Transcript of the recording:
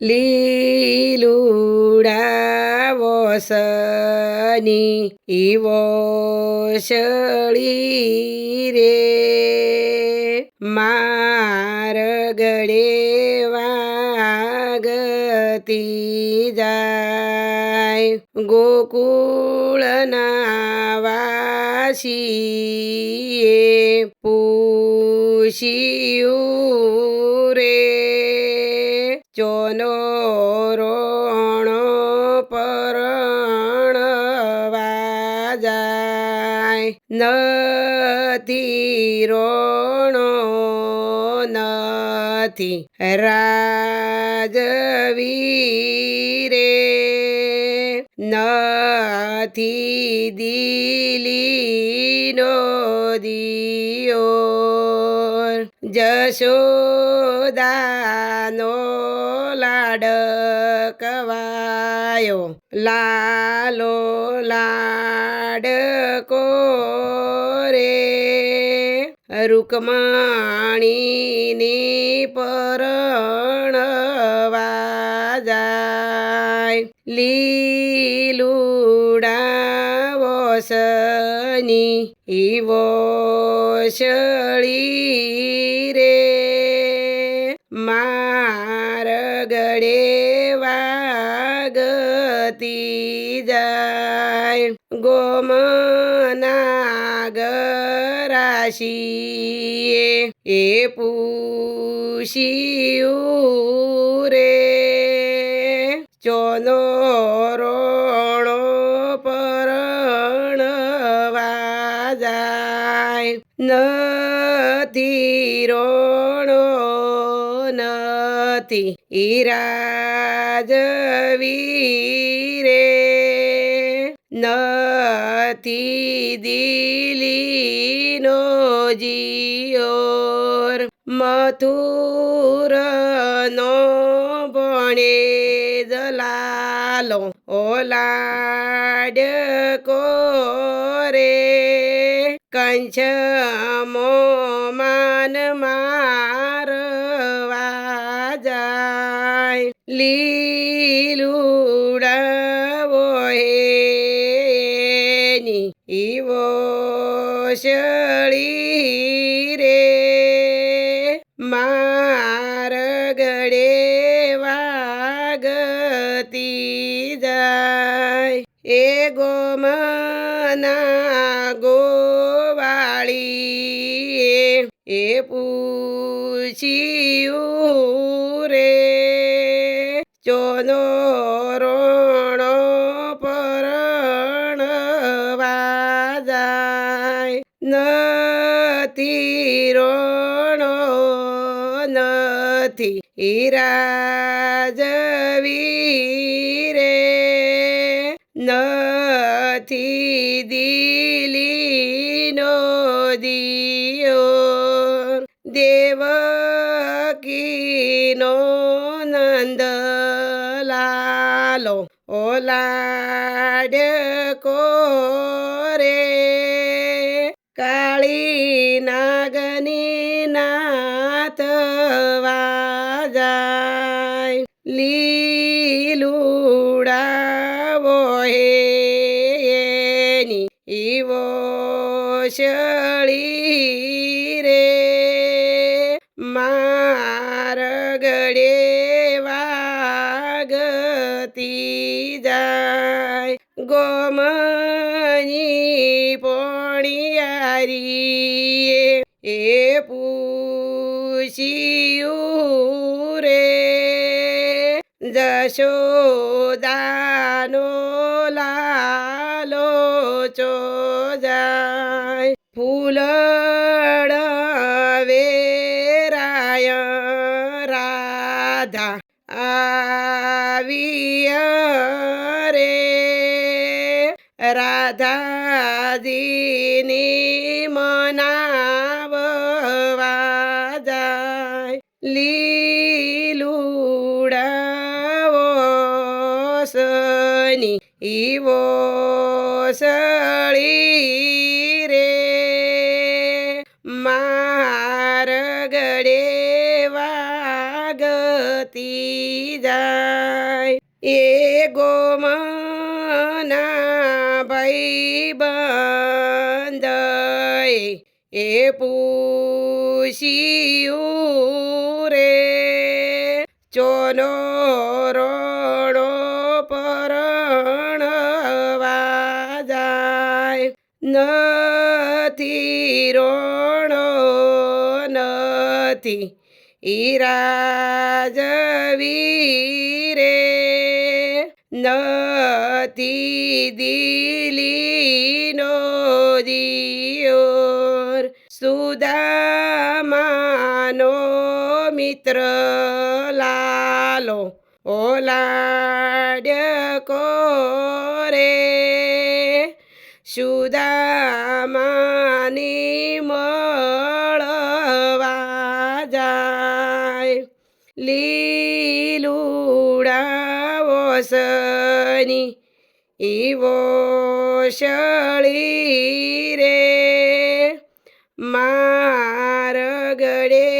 લીલુડા વસની ઈવો શળી રે. માર ગળે વાગતી જાય ગોકુળના વાસીએ પૂછ્યું જાય નથી રોણો નથી રાજવીરે. નથી દિલીનો દિયો જશોદાનો લાડકવાયો. લાલો લાડકો રે રૂકમાણીની પરણવા જાય. લીલુડા વસની ઈવો શળી રે. માર ગળે વાગતી જાય. ગોમના ગરાશીએ એ પૂછ્યું રે ચોનો રોણો પરણવા જાય. નથી રોણો નથી ઈરાજવીરે નથી દિલીનો જીઓર મથુરનો ભણે જલાલો ઓલાડ કોરે કંચમો માન મારવા શળી રે. માર ગળે વાગતી જાય. એ ગોમના ગોવાળી એ પૂછ્યું રે ચોનો રોણો નથી રોણો નથી. ઈરાજવીરે નથી દિલીનો દિયો. દેવકીનો નંદલાલો ઓલાડ કોરે કાળી નાગની નાથવા જાય લીલુડાવો હેની ઈવો શળી રે માર ગળે વાગતી જાય ગોમની પોણિયારીએ એ પૂછ્યું રે જશોદાનો લાલો ચો જાય? ફૂલડ વેરાય રાધા આવ્યા રે. રાધાજીની મનાવવા ઈવો સળી રે. માર ગડે વાગતી જાય. એ ગોમના ભાઈ બંધ એ પૂછ્યું રે. ચોનો રોણો નથી રોણો નથી ઈ રાજવીરે નથી દિલીનો દિયોર સુદામાનો મિત્ર લાલો ઓલાડ્ય કોરે. સુદામાની મળવા જાય. લીલુડાવો સની ઈવો શળી રે. માર ગળે વાગતી